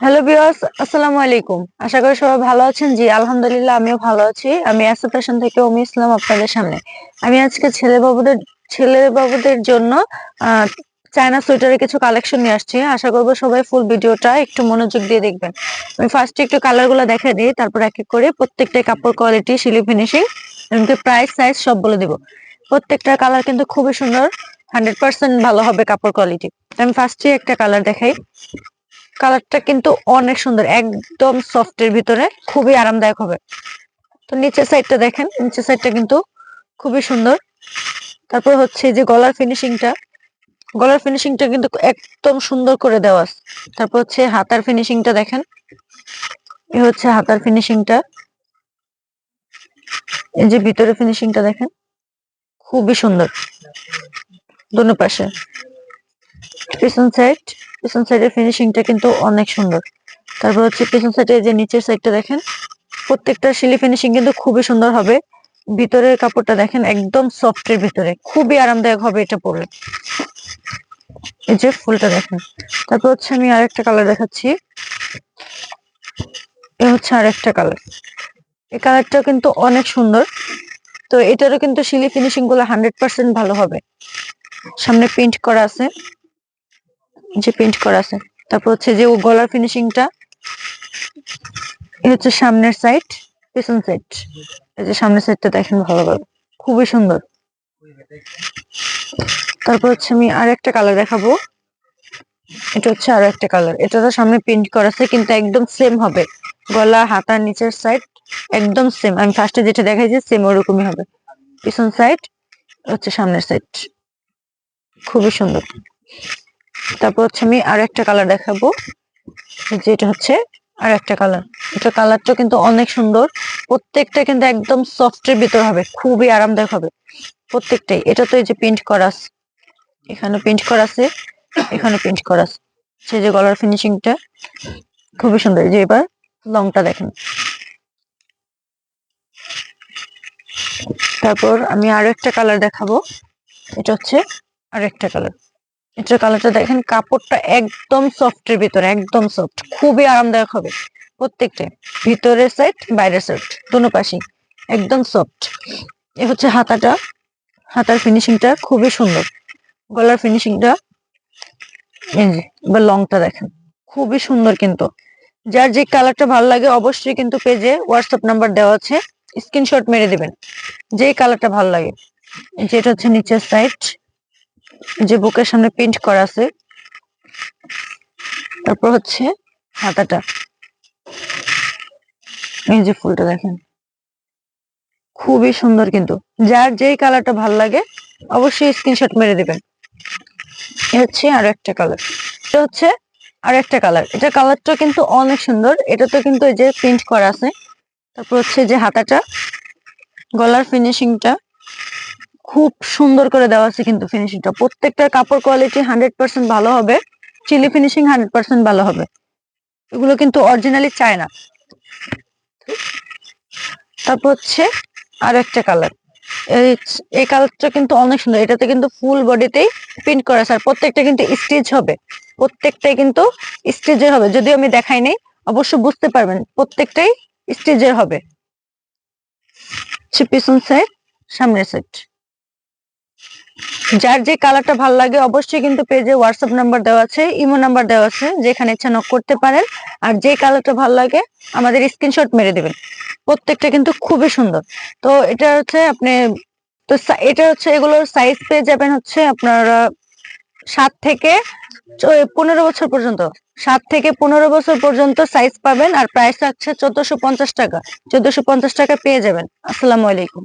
Hello বিয়াস আসসালামু আলাইকুম আশা করি সবাই ভালো আছেন জি আলহামদুলিল্লাহ আমিও ভালো আছি আমি আসা ফ্যাশন থেকে অমি ইসলাম আপনাদের সামনে। আমি আজকে ছেলে বাবুদের ছেলে বাবুদের জন্য চায়না সোয়েটারের কিছু কালেকশন নিয়ে আসছি। আশা করব সবাই ফুল ভিডিওটা একটু মনোযোগ দিয়ে দেখবেন। আমি ফার্স্টে একটু কালারগুলো দেখা দিই, তারপর এক এক করে প্রত্যেকটা কাপড় কোয়ালিটি সিলি ফিনিশিং এমনকি প্রাইস সাইজ সব বলে দিব। প্রত্যেকটা কালার কিন্তু খুবই সুন্দর। হান্ড্রেড পার্সেন্ট ভালো হবে কাপড় কোয়ালিটি আমি ফার্স্টে একটা কালার দেখাই। কালারটা কিন্তু অনেক সুন্দর, একদম সফটের ভিতরে, খুবই আরামদায়ক হবে। তো নিচের সাইডটা দেখেন, নিচের সাইডটা কিন্তু খুবই সুন্দর। তারপর হচ্ছে যে গলার ফিনিশিংটা গলার ফিনিশিংটা কিন্তু একদম সুন্দর করে দেওয়া তারপর হচ্ছে হাতার ফিনিশিংটা দেখেন। এ হচ্ছে হাতার ফিনিশিংটা এই যে ভিতরে ফিনিশিংটা দেখেন, খুবই সুন্দর। দুনো পাশে। পিছন সাইড পিছন সাইডের ফিনিশিংটা কিন্তু অনেক সুন্দর। তারপর হচ্ছে পিছন সাইডে যে নিচের সাইডটা দেখেন, প্রত্যেকটা শিলি ফিনিশিং কিন্তু খুবই সুন্দর হবে। ভিতরের কাপড়টা দেখেন একদম সফটের ভিতরে, খুবই আরামদায়ক হবে এটা পরলে। এই যে ফুলটা দেখেন। তারপর হচ্ছে আমি আরেকটা কালার দেখাচ্ছি। এ হচ্ছে আরেকটা কালার এই কালারটা কিন্তু অনেক সুন্দর। তো এটারও কিন্তু শিলি ফিনিশিংগুলো হান্ড্রেড পার্সেন্ট ভালো হবে। সামনে প্রিন্ট করা আছে। যে প্রিন্ট করা আছে। তারপর হচ্ছে যে ও গলার ফিনিশিংটা এই হচ্ছে সামনের সাইড পেছন সাইড এই যে সামনের সাইডটা দেখেন ভালোভাবে। খুবই সুন্দর। তারপর হচ্ছে আমি আর একটা কালার দেখাবো। এটা হচ্ছে আরও একটা কালার এটা তো সামনে প্রিন্ট করা আছে, কিন্তু একদম সেম হবে। গলা, হাতার নিচের সাইড একদম সেম আমি ফার্স্টে যেটা দেখাইছি সেম ওরকমই হবে। পিছন সাইড হচ্ছে সামনের সাইড খুবই সুন্দর। তারপর হচ্ছে আমি আর একটা কালার দেখাবো, যেটা হচ্ছে আর একটা কালার এটা কালারটা কিন্তু অনেক সুন্দর। প্রত্যেকটা কিন্তু একদম সফটের ভিতর হবে, খুবই আরামদায়ক হবে। প্রত্যেকটাই। এটা তো এই যে প্রিন্ট করা আছে। এখানে প্রিন্ট করা আছে, এখানে প্রিন্ট করা আছে। সে যে গলার ফিনিশিংটা খুবই সুন্দর। যে এবার লংটা দেখেন। তারপর আমি আরও একটা কালার দেখাবো। এটা হচ্ছে আর একটা কালার এটার কালারটা দেখেন কাপড়টা একদম সফটের ভিতরে একদম সফট খুবই আরামদায়ক হবে প্রত্যেকটাই ভিতরের সাইড বাইরের সাইড দুনো পাশেই। একদম সফট এ হচ্ছে হাতাটা। হাতার ফিনিশিংটা খুবই সুন্দর। গলার ফিনিশিংটা এবার লংটা দেখেন। খুবই সুন্দর কিন্তু। যার যে কালারটা ভালো লাগে অবশ্যই কিন্তু পেজে হোয়াটসঅ্যাপ নাম্বার দেওয়া আছে। স্ক্রিনশট মেরে দিবেন। যে কালারটা ভালো লাগে। যেটা হচ্ছে নিচের সাইড যে বুকের সামনে প্রিন্ট করা আছে, তারপর হচ্ছে হাতাটা। এই যে ফুলটা দেখেন, খুবই সুন্দর কিন্তু। যার যেই কালারটা ভালো লাগে, অবশ্যই স্ক্রিনশট মেরে দিবেন। হচ্ছে আর একটা কালার এটা হচ্ছে আর একটা কালার এটা কালারটা কিন্তু অনেক সুন্দর। এটা তো কিন্তু এই যে প্রিন্ট করা আছে। তারপর হচ্ছে যে হাতাটা, গলার ফিনিশিংটা খুব সুন্দর করে দেওয়া আছে কিন্তু ফিনিশিংটা প্রত্যেকটার কাপড় কোয়ালিটি হান্ড্রেড পার্সেন্ট ভালো হবে চিলি ফিনিশিং হান্ড্রেড পার্সেন্ট ভালো হবে। এগুলো কিন্তু অরিজিনালি চায় না তারপর হচ্ছে আর একটা কালার এই কালারটা কিন্তু অনেক সুন্দর। এটাতে কিন্তু ফুল বডিতেই প্রিন্ট করা আছে। আর প্রত্যেকটা কিন্তু স্টিচ হবে। প্রত্যেকটাই কিন্তু স্টিচের হবে। যদিও আমি দেখাই নাই, অবশ্য বুঝতে পারবেন। প্রত্যেকটাই স্টিচের হবে। পিছন সাইড সামনের সাইড যার যে কালারটা ভালো লাগে অবশ্যই কিন্তু পেজে হোয়াটসঅ্যাপ নাম্বার দেওয়া আছে ইমো নাম্বার দেওয়া আছে, যেখানে ইচ্ছা নক করতে পারেন। আর যে কালারটা ভালো লাগে, আমাদের স্ক্রিনশট মেরে দিবেন। প্রত্যেকটা কিন্তু খুবই সুন্দর। তো এটা হচ্ছে আপনি, তো এটা হচ্ছে এগুলোর সাইজ পেয়ে যাবেন হচ্ছে আপনারা সাত থেকে পনেরো বছর পর্যন্ত। সাত থেকে পনেরো বছর পর্যন্ত সাইজ পাবেন। আর প্রাইস হচ্ছে চোদ্দশো পঞ্চাশ টাকা। চোদ্দশো পঞ্চাশ টাকা পেয়ে যাবেন। আসসালামু আলাইকুম।